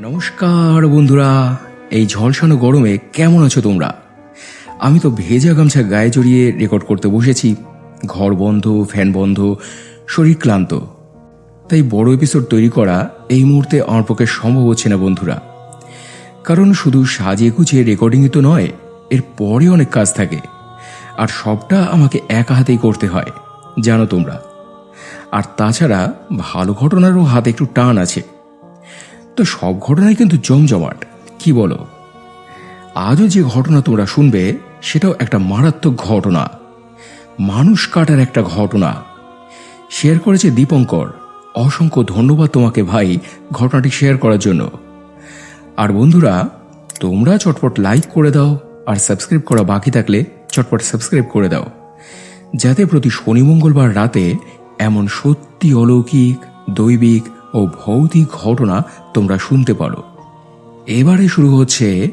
নমস্কার বন্ধুরা, এই ঝলসানো গরমে কেমন আছো তোমরা? আমি তো ভেজা গামছা গায়ে জড়িয়ে রেকর্ড করতে বসেছি। ঘর বন্ধ ফ্যান বন্ধ, শরীর ক্লান্ত। তাই বড় এপিসোড তৈরি করা এই মুহূর্তে আমার পক্ষে সম্ভব হচ্ছে না বন্ধুরা। কারণ শুধু সাজিয়ে গুছিয়ে রেকর্ডিংই তো নয়, এর পরে অনেক কাজ থাকে। আর সবটা আমাকে একা হাতেই করতে হয়, জানো তোমরা। আর তাছাড়া ভালো ঘটনারও হাতে একটু টান আছে। তো সব ঘটনাই কিন্তু জমজমাট। কি বলো? আজও যে ঘটনা তোমরা শুনবে, সেটাও একটা মারাত্মক ঘটনা। মানুষ কাটার একটা ঘটনা। শেয়ার করেছে দীপঙ্কর। অসংখ্য ধন্যবাদ তোমাকে ভাই ঘটনাটি শেয়ার করার জন্য। আর বন্ধুরা, তোমরা চটপট লাইক করে দাও আর সাবস্ক্রাইব করা বাকি থাকলে চটপট সাবস্ক্রাইব করে দাও। যাতে প্রতি শনি, মঙ্গলবার রাতে এমন সত্যি অলৌকিক, দৈবিক ও ভৌতিক ঘটনা তোমরা শুনতে পারো। এবারে শুরু হচ্ছে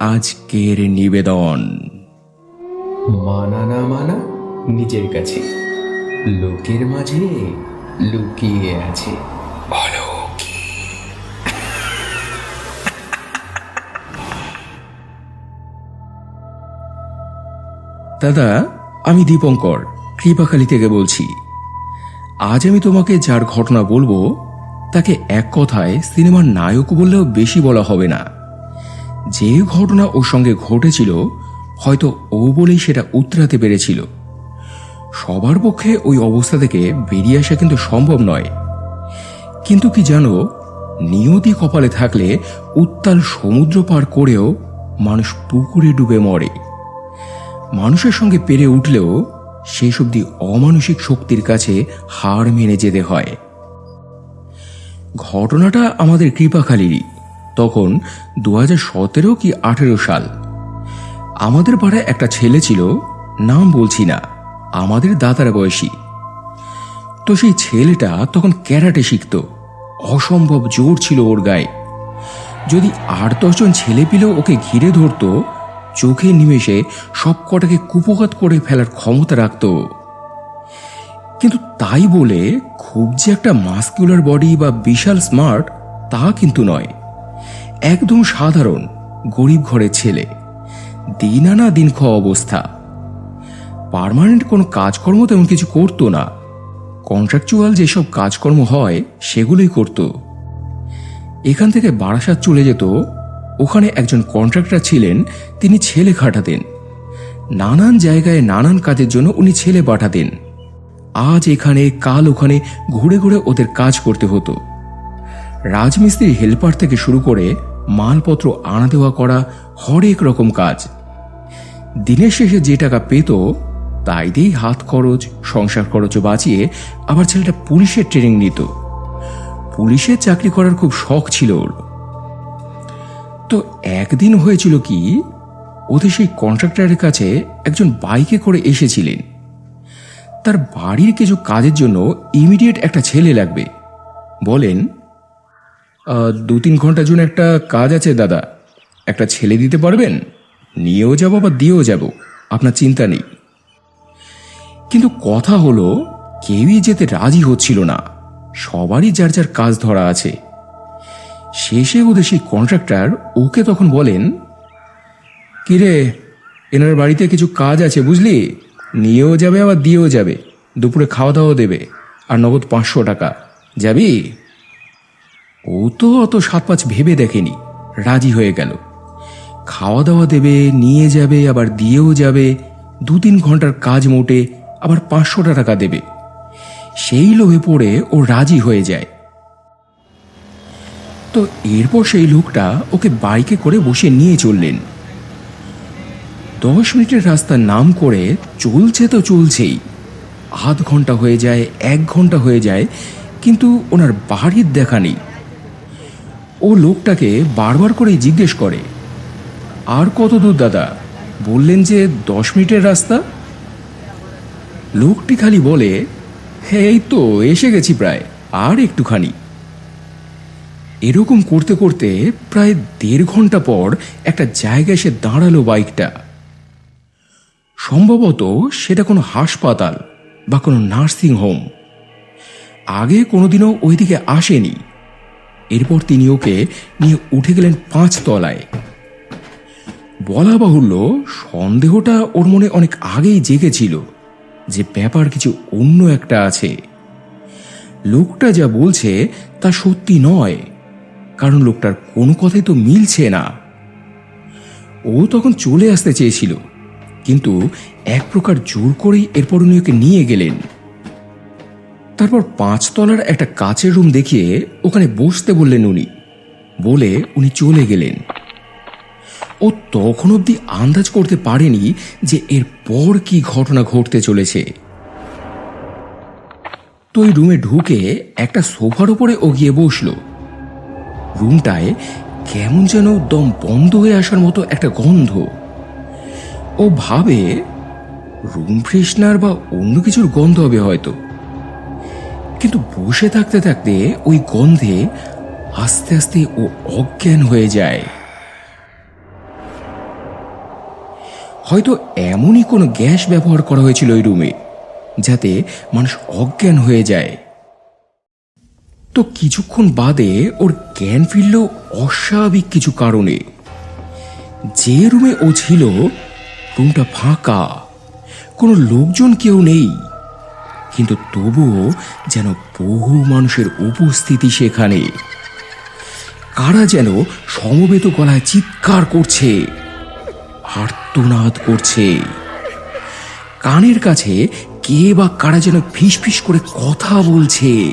আজকের নিবেদন। মানা না মানা নিজের কাছে। লোকের মাঝে লুকিয়ে আছে। দাদা আমি দীপঙ্কর কৃপাখালী থেকে বলছি। আজ আমি তোমাকে যার ঘটনা বলব তাকে এক কথায় সিনেমার নায়ক বললেও বেশি বলা হবে না। যে ঘটনা ওর সঙ্গে ঘটেছিল, হয়তো ও বলেই সেটা উতরাতে পেরেছিল। সবার পক্ষে ওই অবস্থা থেকে বেরিয়ে আসা কিন্তু সম্ভব নয়। কিন্তু কি জানো, নিয়তি কপালে থাকলে উত্তাল সমুদ্র পার করেও মানুষ পুকুরে ডুবে মরে। মানুষের সঙ্গে পেরে উঠলেও সেই সবদি অমানসিক শক্তির কাছে হার মেনে যেতে হয়। ঘটনাটা আমাদের কৃপাখালীরই তখন দু হাজার সতেরো কি আঠেরো সাল। আমাদের পাড়ায় একটা ছেলে ছিল, নাম বলছি না, আমাদের দাদার বয়সী। তো সেই ছেলেটা তখন ক্যারাটে শিখত, অসম্ভব জোর ছিল ওর গায়ে। যদি আট দশজন ছেলে পিলেও ওকে ঘিরে ধরতো, চোখে নিমেষে সব কটাকে কুপঘাত করে ফেলার ক্ষমতা রাখত। কিন্তু তাই বলে খুব যে একটা মাস্কুলার বডি বা বিশাল স্মার্ট, তা কিন্তু নয়। একদম সাধারণ, গরিব ঘরের ছেলে। দিন আনা দিন খাওয়া অবস্থা। পার্মানেন্ট কোনো কাজকর্ম তেমন কিছু করতো না। কন্ট্রাকচুয়াল যেসব কাজকর্ম হয়, সেগুলোই করতো। এখান থেকে বারাসাত চলে যেত। ওখানে একজন কন্ট্রাক্টর ছিলেন, তিনি ছেলে খাটাতেন। নানান জায়গায় নানান কাজের জন্য উনি ছেলে পাঠাতেন। আজ এখানে, কাল ওখানে ঘুরে ঘুরে ওদের কাজ করতে হতো। রাজমিস্ত্রির হেল্পার থেকে শুরু করে মালপত্র আনা দেওয়া করা হরেক রকম কাজ। দিনের শেষে যে টাকা পেত, তাই দিয়েই হাত খরচ, সংসার খরচও বাঁচিয়ে আবার ছেলেটা পুলিশের ট্রেনিং নিত। পুলিশের চাকরি করার খুব শখ ছিল ওর। তো একদিন হয়েছিল কি, ওদের সেই কন্ট্রাক্টরের কাছে একজন বাইকে করে এসেছিলেন। তার বাড়ির কিছু কাজের জন্য ইমিডিয়েট একটা ছেলে লাগবে। বলেন দু তিন ঘণ্টার জন্য একটা কাজ আছে দাদা। একটা ছেলে দিতে পারবেন? নিয়েও যাব বা দিয়েও যাব, আপনার চিন্তা নেই। কিন্তু কথা হলো, কেউই যেতে রাজি হচ্ছিল না। সবারই যার যার কাজ ধরা আছে। শেষে ওদের সেই কন্ট্রাক্টর ওকে তখন বলেন, কিরে, এনার বাড়িতে কিছু কাজ আছে বুঝলি? নিয়েও যাবে, আবার দিয়েও যাবে। দুপুরে খাওয়া দাওয়া দেবে। আর নগদ পাঁচশো টাকা। যাবি? ও তো অত সাত পাঁচ ভেবে দেখেনি। রাজি হয়ে গেল। খাওয়া দাওয়া দেবে, নিয়ে যাবে, আবার দিয়েও যাবে। দু তিন ঘণ্টার কাজ মোটে আবার পাঁচশোটা টাকা দেবে। সেই লোভে পড়ে ও রাজি হয়ে যায়। তো এরপর সেই লোকটা ওকে বাইকে করে বসে নিয়ে চললেন। দশ মিনিটের রাস্তার নাম করে চলছে তো চলছেই। আধ ঘণ্টা হয়ে যায়, এক ঘণ্টা হয়ে যায়, কিন্তু ওনার বাড়ির দেখা নেই। ও লোকটাকে বারবার করেই জিজ্ঞেস করে, আর কত দূর দাদা? বললেন যে দশ মিনিটের রাস্তা? লোকটি খালি বলে হ্যাঁ এই তো, এসে গেছি প্রায়, আর একটুখানি। এরকম করতে করতে প্রায় দেড় ঘণ্টা পর একটা জায়গায় এসে দাঁড়াল বাইকটা। সম্ভবত সেটা কোনো হাসপাতাল বা কোনো নার্সিং হোম। আগে কোনোদিনও ওইদিকে আসেনি। এরপর তিনি ওকে নিয়ে উঠে গেলেন পাঁচ তলায়। বলা বাহুল্য, সন্দেহটা ওর মনে অনেক আগেই জেগেছিল যে ব্যাপার কিছু অন্য একটা আছে। লোকটা যা বলছে তা সত্যি নয়, কারণ লোকটার কোনো কথাই তো মিলছে না। ও তখন চলে আসতে চেয়েছিল। কিন্তু এক প্রকার জোর করেই এরপর উনি ওকে নিয়ে গেলেন। তারপর পাঁচতলার একটা কাচের রুম দেখিয়ে ওখানে বসতে বললেন উনি। বলে উনি চলে গেলেন। ও তখন অবধি আন্দাজ করতে পারেনি যে এর পর কি ঘটনা ঘটতে চলেছে। তো ওই রুমে ঢুকে একটা সোফার উপরে ও গিয়ে বসল। রুমটায় কেমন যেন দম বন্ধ হয়ে আসার মতো একটা গন্ধ। ও ভাবে রুম ফ্রেশনার বা অন্য কিছুর গন্ধ হবে হয়তো। কিন্তু বসে থাকতে থাকতে ওই গন্ধে আস্তে আস্তে ও অজ্ঞান হয়ে যায়। হয়তো এমনই কোনো গ্যাস ব্যবহার করা হয়েছিল ওই রুমে যাতে মানুষ অজ্ঞান হয়ে যায়। তো কিছুক্ষণ বাদে ওর জ্ঞান ফিরল অস্বাভাবিক কিছু কারণে। যে রুমে ও ছিল রুমটা ফাঁকা। কোনো লোকজন কেউ নেই। কিন্তু তবুও যেন বহু মানুষের উপস্থিতি সেখানে। কারা যেন সমবেত গলায় চিৎকার করছে, আর্তনাদ করছে। কানের কাছে কে বা কারা যেন ফিস করে কথা বলছে।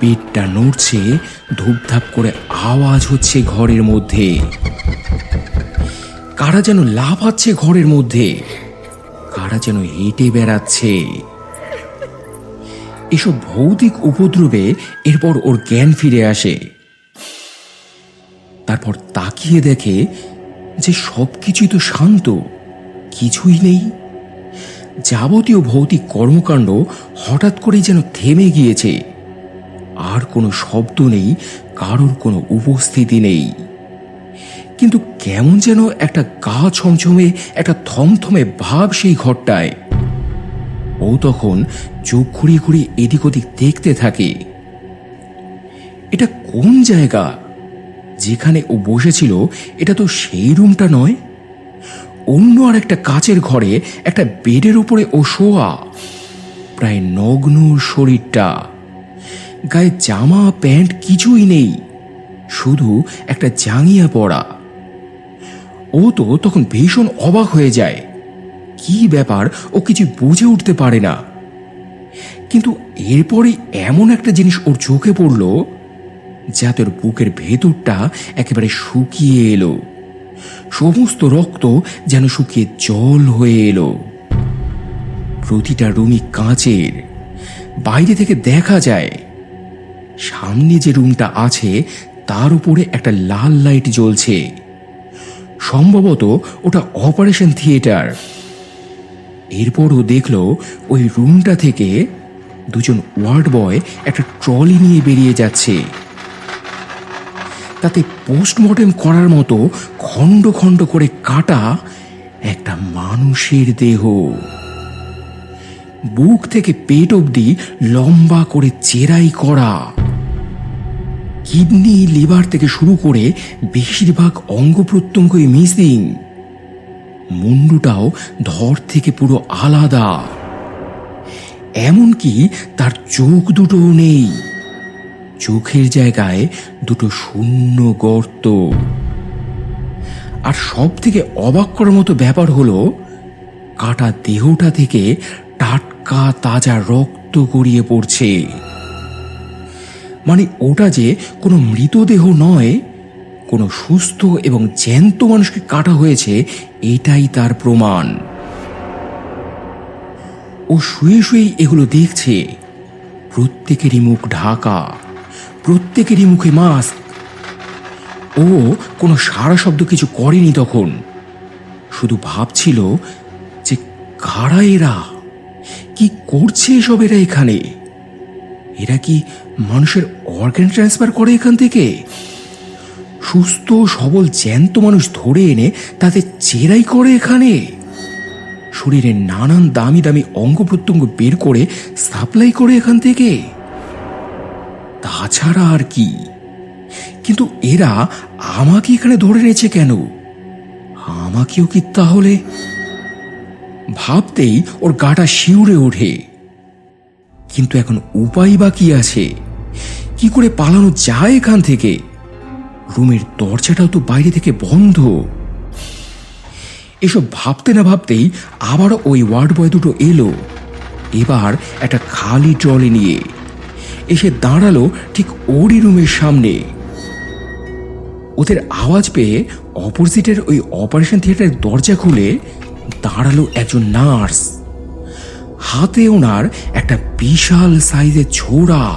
বেডটা নড়ছে, ধূপধাপ করে আওয়াজ হচ্ছে ঘরের মধ্যে। কারা যেন লাফাচ্ছে ঘরের মধ্যে? কারা যেন হেঁটে বেড়াচ্ছে? এসব ভৌতিক উপদ্রবে এরপর ওর জ্ঞান ফিরে আসে। তারপর তাকিয়ে দেখে যে সবকিছুই তো শান্ত, কিছুই নেই। যাবতীয় ভৌতিক কর্মকাণ্ড হঠাৎ করেই যেন থেমে গিয়েছে। আর কোনো শব্দ নেই, কারোর কোনো উপস্থিতি নেই। কিন্তু কেমন যেন একটা গা ছমছমে, একটা থমথমে ভাব সেই ঘরটায়। ও তখন চোখ ঘুরিয়ে ঘুরিয়ে এদিক ওদিক দেখতে থাকে। এটা কোন জায়গা? যেখানে ও বসেছিল, এটা তো সেই রুমটা নয়। অন্য আর একটা কাচের ঘরে একটা বেডের উপরে ও শোয়া। প্রায় নগ্ন শরীরটা। গায়ে জামা, প্যান্ট কিছুই নেই। শুধু একটা জাঙিয়া পরা ও তো তখন ভীষণ অবাক হয়ে যায়। কি ব্যাপার? ও কিছু বুঝে উঠতে পারে না। কিন্তু এরপরে এমন একটা জিনিস ওর চোখে পড়ল, যাতে ওর বুকের ভেতরটা একেবারে শুকিয়ে এলো। সমস্ত রক্ত যেন শুকিয়ে জল হয়ে এলো। প্রতিটা রুমই কাঁচের। বাইরে থেকে দেখা যায়, সামনে যে রুমটা আছে, তার উপরে একটা লাল লাইট জ্বলছে। সম্ভবত ওটা অপারেশন থিয়েটার। এরপরও দেখল ওই রুমটা থেকে দুজন ওয়ার্ড বয় একটা ট্রলি নিয়ে বেরিয়ে যাচ্ছে। তাতে পোস্টমর্টেম করার মতো খণ্ড খণ্ড করে কাটা একটা মানুষের দেহ। বুক থেকে পেট অবধি লম্বা করে চেরাই করা। কিডনি, লিভার থেকে শুরু করে বেশিরভাগ অঙ্গ প্রত্যঙ্গই মিসিং। মুন্ডুটাও ধর থেকে পুরো আলাদা। এমনকি তার চোখ দুটোও নেই। চোখের জায়গায় দুটো শূন্য গর্ত। আর সব থেকে অবাক করার মতো ব্যাপার হলো, কাটা দেহটা থেকে টাটকা তাজা রক্ত গড়িয়ে পড়ছে। মানে ওটা যে কোনো মৃতদেহ নয়, কোনো সুস্থ এবং জ্যান্ত মানুষকে কাটা হয়েছে, এটাই তার প্রমাণ। ও শুয়ে শুয়েই এগুলো দেখছে। প্রত্যেকেরই মুখ ঢাকা, প্রত্যেকেরই মুখে মাস্ক ও কোনো সারা শব্দ কিছু করেনি তখন। শুধু ভাবছিল যে কারা এরা? কি করছে এসব এরা এখানে? এরা কি মানুষের অর্গান ট্রান্সফার করে এখান থেকে। সুস্থ, সবল, জ্যান্ত মানুষ ধরে এনে তাতে চেরাই করে এখানে। শরীরের নানান দামি দামি অঙ্গ প্রত্যঙ্গ বের করে সাপ্লাই করে এখান থেকে। তাছাড়া আর কি? কিন্তু এরা আমাকে এখানে ধরে নিয়েছে কেন? আমাকেও কি তাহলে? ভাবতেই ওর গাটা শিউরে ওঠে। কিন্তু এখন উপায় বা কি আছে? কি করে পালানো যায় এখান থেকে? রুমের দরজাটাও তো বাইরে থেকে বন্ধ। এসব ভাবতে না ভাবতেই আবার ওই ওয়ার্ড বয় দুটো এলো। এবার একটা খালি ট্রলি নিয়ে এসে দাঁড়াল ঠিক ওরই রুমের সামনে। ওদের আওয়াজ পেয়ে অপোজিটের ওই অপারেশন থিয়েটারের দরজা খুলে দাঁড়াল একজন নার্স। হাতে ওনার একটা বিশাল সাইজের ছোড়া।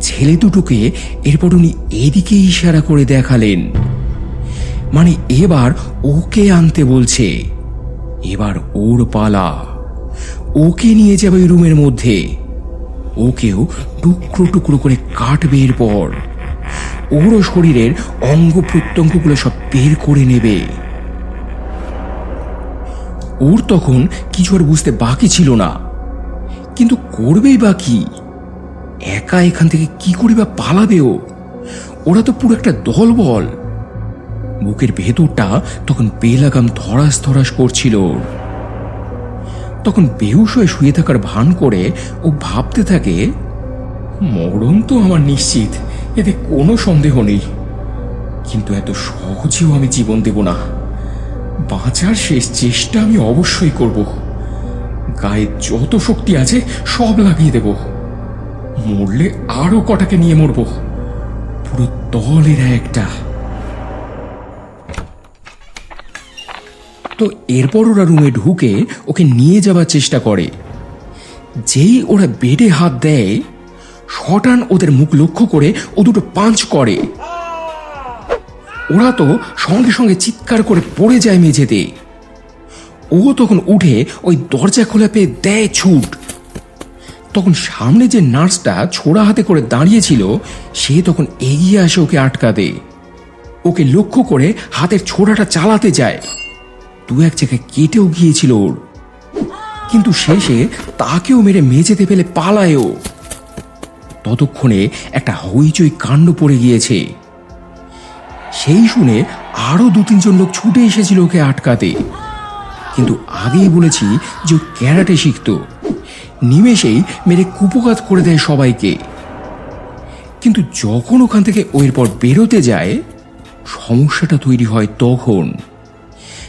ছেলে দুটোকে এরপর উনি এদিকে ইশারা করে দেখালেন। মানে এবার ওকে আনতে বলছে। এবার ওর পালা। ওকে নিয়ে যাবে রুমের মধ্যে। ওকেও টুকরো টুকরো করে কাটবে এরপর। ওরও শরীরের অঙ্গ প্রত্যঙ্গগুলো সব বের করে নেবে। ওর তখন কিছু আর বুঝতে বাকি ছিল না। কিন্তু করবেই বা কি? একা এখান থেকে কি করে বা পালাবে ও? ওরা তো পুরো একটা দল বল বুকের ভেতরটা তখন বেলাগাম ধরাস ধরাস করছিল। তখন বেহুশ হয়ে শুয়ে থাকার ভান করে ও ভাবতে থাকে, মরণ তো আমার নিশ্চিত, এতে কোনো সন্দেহ নেই। কিন্তু এত সহজেও আমি জীবন দেব না। বাঁচার শেষ চেষ্টা আমি অবশ্যই করব। গায়ে যত শক্তি আছে, সব লাগিয়ে দেব। মরলে আরও কটাকে নিয়ে মরব। পুরো দলের একটা। তো এরপর ওরা রুমে ঢুকে ওকে নিয়ে যাবার চেষ্টা করে। যেই ওরা বেডে হাত দেয়, শটান ওদের মুখ লক্ষ্য করে ও দুটো পাঞ্চ করে। ওরা তো সঙ্গে সঙ্গে চিৎকার করে পড়ে যায় মেঝেতে। ও তখন উঠে ওই দরজা খোলা পেয়ে দেয় ছুট। তখন সামনে যে নার্সটা ছোড়া হাতে করে দাঁড়িয়েছিল, সে তখন এগিয়ে আসে ওকে আটকাতে। ওকে লক্ষ্য করে হাতের ছোড়াটা চালাতে যায়। দু এক জায়গায় কেটেও গিয়েছিল ওর। কিন্তু শেষে তাকেও মেরে মেঝেতে ফেলে পালায়ও ততক্ষণে একটা হইচই কাণ্ড পড়ে গিয়েছে। সেই শুনে আরও দু তিনজন লোক ছুটে এসেছিল ওকে আটকাতে। কিন্তু আগেই বলেছি যে ও ক্যারাটে শিখত। নিমেষেই মেরে কুপকাত করে দেয় সবাইকে। কিন্তু যখন ওখান থেকে ও এরপর বেরোতে যায়, সমস্যাটা তৈরি হয় তখন।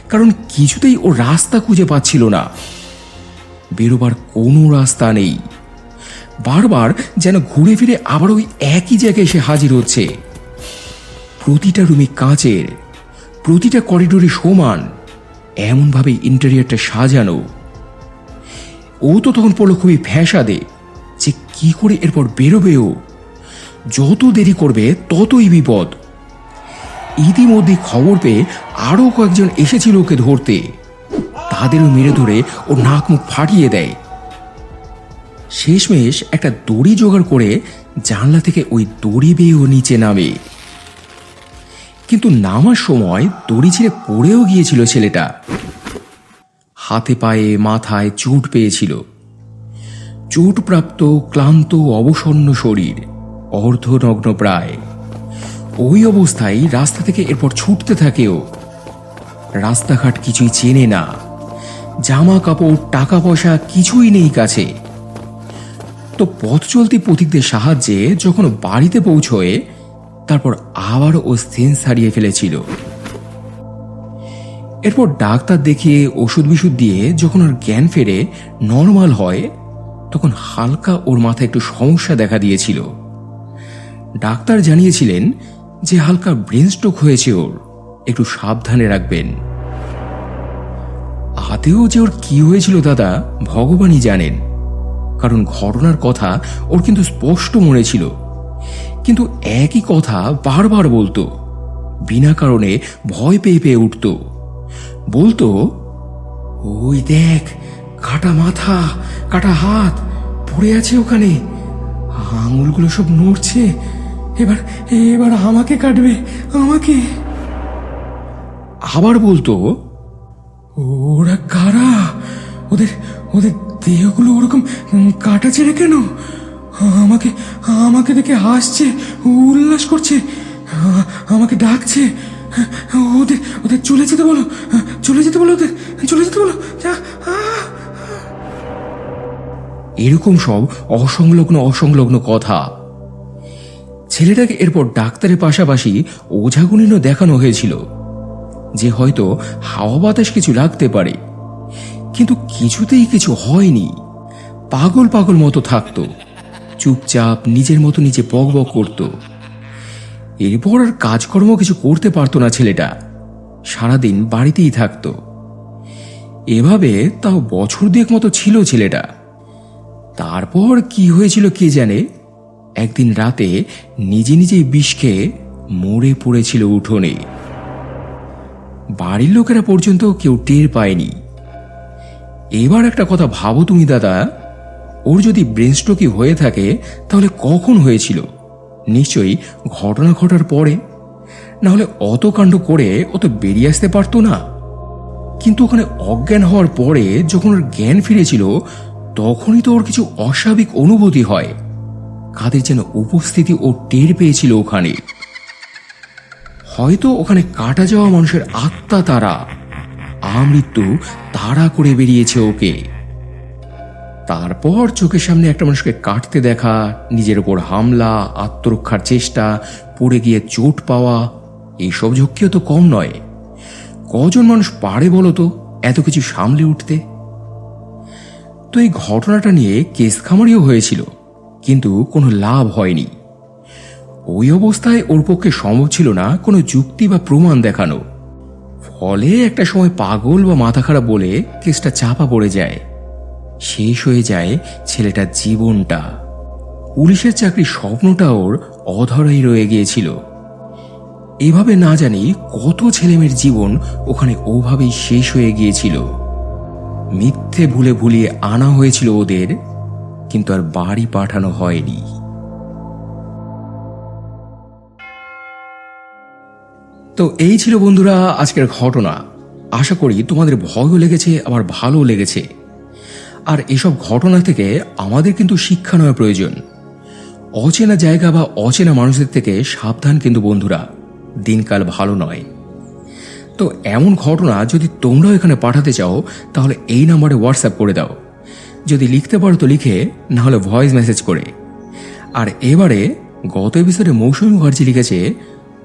কারণ কিছুতেই ও রাস্তা খুঁজে পাচ্ছিল না। বেরোবার কোনো রাস্তা নেই। বারবার যেন ঘুরে ফিরে আবার ওই একই জায়গায় এসে হাজির হচ্ছে। প্রতিটা রুমে কাঁচের, প্রতিটা করিডোরে সমান, এমনভাবে ইন্টেরিয়ারটা সাজানো। ও তো তখন পড়ল খুবই ফ্যাসাদে, যে কি করে এরপর বেরোবে ও? যত দেরি করবে, ততই বিপদ। ইতিমধ্যে খবর পেয়ে আরও কয়েকজন এসেছিল ওকে ধরতে। তাদেরও মেরে ধরে ও নাক মুখ ফাটিয়ে দেয়। শেষমেশ একটা দড়ি জোগাড় করে জানলা থেকে ওই দড়ি বেয়ে ও নিচে নামে। কিন্তু নামার সময় দড়ি ছিঁড়ে পড়েও গিয়েছিল ছেলেটা। হাতে পায়ে, মাথায় চোট পেয়েছিল। চোটপ্রাপ্ত, ক্লান্ত, অবসন্ন শরীর, অর্ধনগ্ন প্রায়। ওই অবস্থায় রাস্তা থেকে এরপর ছুটতে থাকেও। রাস্তাঘাট কিছুই চেনে না। জামা কাপড় টাকা পয়সা কিছুই নেই কাছে। তো পথ চলতি পথিকদের সাহায্যে যখন বাড়িতে পৌঁছয় তারপর আবার ও সেন্স হারিয়ে ফেলেছিল। এরপর ডাক্তার দেখিয়ে ওষুধ বিষুধ দিয়ে যখন ওর জ্ঞান ফেরে, নর্মাল হয়, তখন হালকা ওর মাথায় একটু সমস্যা দেখা দিয়েছিল। ডাক্তার জানিয়েছিলেন যে হালকা ব্রেন স্ট্রোক হয়েছে ওর, একটু সাবধানে রাখবেন। হাতেও যে ওর কি হয়েছিল দাদা, ভগবানই জানেন। কারণ ঘটনার কথা ওর কিন্তু স্পষ্ট মনে ছিল। কিন্তু একই কথা বারবার বলতো। বিনা কারণে ভয় পেয়ে পেয়ে উঠত। বলতো, ওই দেখ, কাটা মাথা, কাটা হাত, পড়ে আছে ওখানে। আঙুলগুলো সব নড়ছে। এবার এবার আমাকে কাটবে, আমাকে। আবার বলতো, ওরা কারা? ওদের ওদের দেহগুলো ওরকম কাটা ছেড়ে কেন? আমাকে আমাকে দেখে হাসছে, উল্লাস করছে, আমাকে ডাকছে। ওদের ওদের চলে যেতে বলো, চলে যেতে বলো ওদের, চলে যেতে বলো এরকম সব অসংলগ্ন অসংলগ্ন কথা। ছেলেটাকে এরপর ডাক্তারের পাশাপাশি ওঝাগুনিনও দেখানো হয়েছিল, যে হয়তো হাওয়া বাতাস কিছু লাগতে পারে। কিন্তু কিছুতেই কিছু হয়নি। পাগল পাগল মতো থাকতো। চুপচাপ নিজের মতো নিজে বক বক করত। এরপর আর কাজকর্ম কিছু করতে পারতো না ছেলেটা। সারাদিন বাড়িতেই থাকতো। এভাবে তাও বছর দুয়েক মতো ছিল ছেলেটা। তারপর কি হয়েছিল কে জানে? একদিন রাতে নিজে নিজেই বিষ খেয়ে মরে পড়েছিল উঠোনে। বাড়ির লোকেরা পর্যন্ত কেউ টের পায়নি। এবার একটা কথা ভাবো তুমি, দাদা। ওর যদি ব্রেন স্ট্রোকই হয়ে থাকে, তাহলে কখন হয়েছিল? নিশ্চয়ই ঘটনা ঘটার পরে। না হলে অত কাণ্ড করে ও তো বেরিয়ে আসতে পারতো না। কিন্তু ওখানে অজ্ঞান হওয়ার পরে যখন ওর জ্ঞান ফিরেছিল, তখনই তো ওর কিছু অস্বাভাবিক অনুভূতি হয়। কাদের যেন উপস্থিতি ও টের পেয়েছিল ওখানে। হয়তো ওখানে কাটা যাওয়া মানুষের আত্মা তারা। আমৃত্যু তাড়া করে বেরিয়েছে ওকে। তারপর চোখের সামনে একটা মানুষকে কাটতে দেখা, নিজের ওপর হামলা, আত্মরক্ষার চেষ্টা, পড়ে গিয়ে চোট পাওয়া এইসব ঝক্কিও তো কম নয়। কজন মানুষ পারে বলো তো এত কিছু সামলে উঠতে? তো এই ঘটনাটা নিয়ে কেস খামারিও হয়েছিল, কিন্তু কোনো লাভ হয়নি। ওই অবস্থায় ওর পক্ষে সম্ভব ছিল না কোনো যুক্তি বা প্রমাণ দেখানো। ফলে একটা সময় পাগল বা মাথা খারাপ বলে কেসটা চাপা পড়ে যায়। শেষ হয়ে যায় ছেলেটার জীবনটা। পুলিশের চাকরির স্বপ্নটা ওর অধরাই রয়ে গিয়েছিল। এভাবে না জানি কত ছেলেমেয়ের জীবন ওখানে ওভাবেই শেষ হয়ে গিয়েছিল। মিথ্যে ভুলে ভুলিয়ে আনা হয়েছিল ওদের, কিন্তু আর বাড়ি পাঠানো হয়নি। তো এই ছিল বন্ধুরা আজকের ঘটনা। আশা করি তোমাদের ভয়ও লেগেছে, আবার ভালো লেগেছে। আর এসব ঘটনা থেকে আমাদের কিন্তু শিক্ষা নেওয়া প্রয়োজন। অচেনা জায়গা বা অচেনা মানুষদের থেকে সাবধান কিন্তু বন্ধুরা, দিনকাল ভালো নয়। তো এমন ঘটনা যদি তোমরাও এখানে পাঠাতে চাও, তাহলে এই নাম্বারে হোয়াটসঅ্যাপ করে দাও। যদি লিখতে পারো তো লিখে না হলে ভয়েস মেসেজ করে। আর এবারে গত এপিসোডে মৌসুমী মুখার্জি লিখেছে,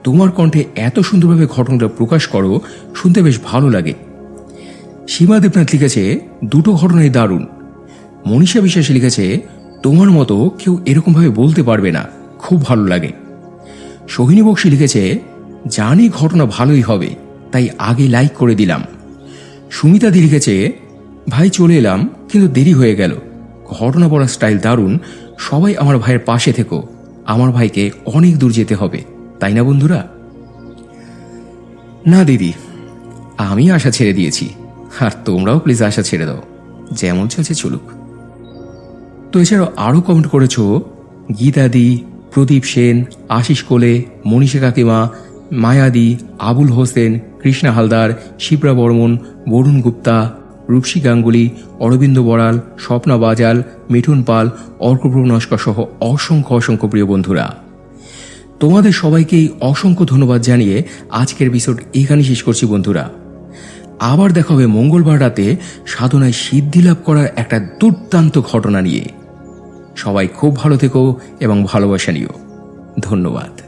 তোমার কণ্ঠে এত সুন্দরভাবে ঘটনাটা প্রকাশ করো, শুনতে বেশ ভালো লাগে। সীমা দেবনাথ লিখেছে, দুটো ঘটনাই দারুণ। মনীষা বিশ্বাস লিখেছে, তোমার মতো কেউ এরকমভাবে বলতে পারবে না। খুব ভালো লাগে। সোহিনী বক্সি লিখেছে, জানি ঘটনা ভালোই হবে, তাই আগে লাইক করে দিলাম। সুমিতা দি লিখেছে, ভাই চলে এলাম, কিন্তু দেরি হয়ে গেল। ঘটনা বলার স্টাইল দারুণ, সবাই আমার ভাইয়ের পাশে থেকো। আমার ভাইকে অনেক দূর যেতে হবে, তাই না বন্ধুরা? না দিদি, আমি আশা ছেড়ে দিয়েছি। আর তোমরাও প্লিজ আশা ছেড়ে দাও। যেমন চলছে চলুক। তো এছাড়াও আরও কমেন্ট করেছ, গীতাদি, প্রদীপ সেন, আশিস কোলে, মনীষা কাকিমা, মায়াদি, আবুল হোসেন, কৃষ্ণা হালদার, শিপ্রা বর্মন, বরুণ গুপ্তা, রূপসী গাঙ্গুলি, অরবিন্দ বড়াল, স্বপ্না বাজাল, মিঠুন পাল, অর্কপ্রভ নস্কর সহ অসংখ্য অসংখ্য প্রিয় বন্ধুরা। তোমাদের সবাইকেই অসংখ্য ধন্যবাদ জানিয়ে আজকের এপিসোড এখানে শেষ করছি বন্ধুরা। আবার দেখা হবে মঙ্গলবার রাতে সাধনায় সিদ্ধি লাভ করার একটা দুর্দান্ত ঘটনা নিয়ে। সবাই খুব ভালো থেকো এবং ভালোবাসা নিও। ধন্যবাদ।